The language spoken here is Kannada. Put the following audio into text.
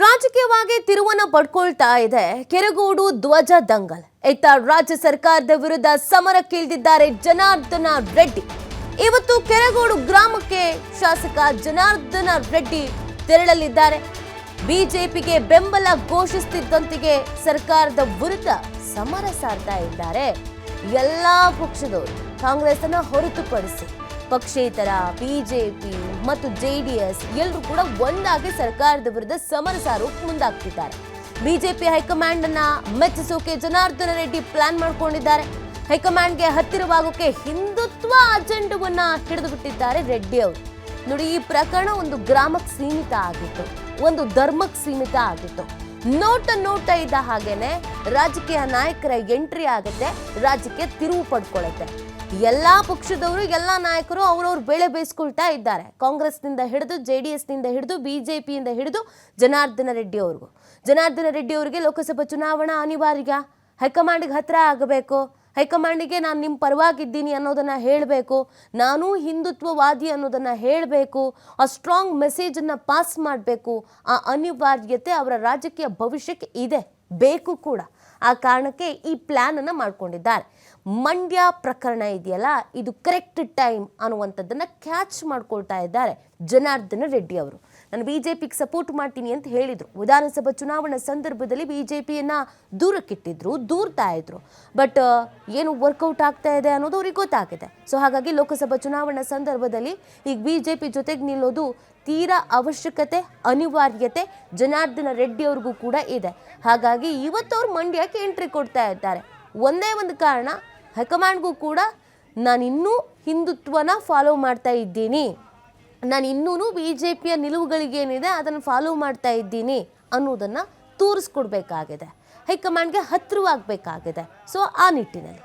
ರಾಜಕೀಯವಾಗಿ ತಿರುವನ ಪಡ್ಕೊಳ್ತಾ ಇದೆ. ಕೆರಗೋಡು ಧ್ವಜ ದಂಗಲ್. ಇತ್ತ ರಾಜ್ಯ ಸರ್ಕಾರದ ವಿರುದ್ಧ ಸಮರಕ್ಕಿಳಿದಿದ್ದಾರೆ ಜನಾರ್ದನ ರೆಡ್ಡಿ. ಇವತ್ತು ಕೆರಗೋಡು ಗ್ರಾಮಕ್ಕೆ ಶಾಸಕ ಜನಾರ್ದನ ರೆಡ್ಡಿ ತೆರಳಲಿದ್ದಾರೆ. ಬಿಜೆಪಿಗೆ ಬೆಂಬಲ ಘೋಷಿಸುತ್ತಿದ್ದಂತೆಯೇ ಸರ್ಕಾರದ ವಿರುದ್ಧ ಸಮರ ಸಾರ್ತಾ ಇದ್ದಾರೆ. ಎಲ್ಲಾ ಪಕ್ಷದವರು ಕಾಂಗ್ರೆಸ್ ಅನ್ನ ಹೊರತುಪಡಿಸಿ. ಪಕ್ಷೇತರ, ಬಿಜೆಪಿ ಮತ್ತು ಜೆಡಿಎಸ್ ಎಲ್ಲರೂ ಕೂಡ ಒಂದಾಗಿ ಸರ್ಕಾರದ ವಿರುದ್ಧ ಸಮರ ಸಾರೋಕ್ ಮುಂದಾಗ್ತಿದ್ದಾರೆ. ಬಿಜೆಪಿ ಹೈಕಮಾಂಡ್ ಅನ್ನ ಮೆಚ್ಚಿಸೋಕೆ ಜನಾರ್ದನ ರೆಡ್ಡಿ ಪ್ಲಾನ್ ಮಾಡ್ಕೊಂಡಿದ್ದಾರೆ. ಹೈಕಮಾಂಡ್ಗೆ ಹತ್ತಿರವಾಗೋಕೆ ಹಿಂದುತ್ವ ಅಜೆಂಡವನ್ನ ಹಿಡಿದು ಬಿಟ್ಟಿದ್ದಾರೆ ರೆಡ್ಡಿ ಅವರು. ನೋಡಿ, ಈ ಪ್ರಕರಣ ಒಂದು ಗ್ರಾಮಕ್ಕೆ ಸೀಮಿತ ಆಗಿತ್ತು, ಒಂದು ಧರ್ಮಕ್ಕೆ ಸೀಮಿತ ಆಗಿತ್ತು. ನೋಟ ನೋಟ ಇದ್ದ ಹಾಗೇನೆ ರಾಜಕೀಯ ನಾಯಕರ ಎಂಟ್ರಿ ಆಗುತ್ತೆ, ರಾಜ್ಯಕ್ಕೆ ತಿರುವು ಪಡ್ಕೊಳ್ಳುತ್ತೆ. ಎಲ್ಲಾ ಪಕ್ಷದವರು, ಎಲ್ಲ ನಾಯಕರು ಅವರವ್ರ ಬೆಳೆ ಬೇಯಿಸ್ಕೊಳ್ತಾ ಇದ್ದಾರೆ. ಕಾಂಗ್ರೆಸ್ನಿಂದ ಹಿಡಿದು, ಜೆ ಡಿ ಎಸ್ನಿಂದ ಹಿಡಿದು ಬಿಜೆಪಿಯಿಂದ ಹಿಡಿದು ಜನಾರ್ದನ ರೆಡ್ಡಿ ಅವ್ರಿಗೂ. ಜನಾರ್ದನ ರೆಡ್ಡಿ ಅವರಿಗೆ ಲೋಕಸಭಾ ಚುನಾವಣಾ ಅನಿವಾರ್ಯ. ಹೈಕಮಾಂಡ್ಗೆ ಹತ್ರ ಆಗಬೇಕು. ಹೈಕಮಾಂಡಿಗೆ ನಾನು ನಿಮ್ಮ ಪರವಾಗಿದ್ದೀನಿ ಅನ್ನೋದನ್ನು ಹೇಳಬೇಕು. ನಾನು ಹಿಂದುತ್ವವಾದಿ ಅನ್ನೋದನ್ನು ಹೇಳಬೇಕು. ಆ ಸ್ಟ್ರಾಂಗ್ ಮೆಸೇಜನ್ನು ಪಾಸ್ ಮಾಡಬೇಕು. ಆ ಅನಿವಾರ್ಯತೆ ಅವರ ರಾಜಕೀಯ ಭವಿಷ್ಯಕ್ಕೆ ಇದೆ. ಬೇಕು ಕೂಡ. ಆ ಕಾರಣಕ್ಕೆ ಈ ಪ್ಲ್ಯಾನನ್ನು ಮಾಡ್ಕೊಂಡಿದ್ದಾರೆ. ಮಂಡ್ಯ ಪ್ರಕರಣ ಇದೆಯಲ್ಲ, ಇದು ಕರೆಕ್ಟ್ ಟೈಮ್ ಅನ್ನುವಂಥದ್ದನ್ನ ಕ್ಯಾಚ್ ಮಾಡ್ಕೊಳ್ತಾ ಇದ್ದಾರೆ ಜನಾರ್ದನ ರೆಡ್ಡಿ ಅವರು. ನಾನು ಬಿಜೆಪಿಗೆ ಸಪೋರ್ಟ್ ಮಾಡ್ತೀನಿ ಅಂತ ಹೇಳಿದರು. ವಿಧಾನಸಭಾ ಚುನಾವಣಾ ಸಂದರ್ಭದಲ್ಲಿ ಬಿಜೆಪಿಯನ್ನು ದೂರಕ್ಕಿಟ್ಟಿದ್ರು, ದೂರ್ತಾ ಇದ್ರು. ಬಟ್ ಏನು ವರ್ಕೌಟ್ ಆಗ್ತಾ ಇದೆ ಅನ್ನೋದು ಅವ್ರಿಗೆ ಗೊತ್ತಾಗಿದೆ. ಸೊ ಹಾಗಾಗಿ ಲೋಕಸಭಾ ಚುನಾವಣಾ ಸಂದರ್ಭದಲ್ಲಿ ಈಗ ಬಿಜೆಪಿ ಜೊತೆಗೆ ನಿಲ್ಲೋದು ತೀರಾ ಅವಶ್ಯಕತೆ, ಅನಿವಾರ್ಯತೆ, ಜನಾರ್ದನ ರೆಡ್ಡಿ ಅವ್ರಿಗೂ ಕೂಡ ಇದೆ. ಹಾಗಾಗಿ ಇವತ್ತು ಅವ್ರು ಮಂಡ್ಯಕ್ಕೆ ಎಂಟ್ರಿ ಕೊಡ್ತಾ ಇದ್ದಾರೆ. ಒಂದೇ ಒಂದು ಕಾರಣ, ಹೈಕಮಾಂಡ್ಗೂ ಕೂಡ ನಾನಿನ್ನೂ ಹಿಂದುತ್ವನ ಫಾಲೋ ಮಾಡ್ತಾ ಇದ್ದೀನಿ. ನಾನು ಇನ್ನೂ ಬಿ ಜೆ ಪಿಯ ನಿಲುವುಗಳಿಗೇನಿದೆ ಅದನ್ನು ಫಾಲೋ ಮಾಡ್ತಾ ಇದ್ದೀನಿ ಅನ್ನೋದನ್ನು ತೋರಿಸ್ಕೊಡ್ಬೇಕಾಗಿದೆ. ಹೈಕಮಾಂಡ್ಗೆ ಹತ್ತಿರವಾಗಬೇಕಾಗಿದೆ. ಸೊ ಆ ನಿಟ್ಟಿನಲ್ಲಿ.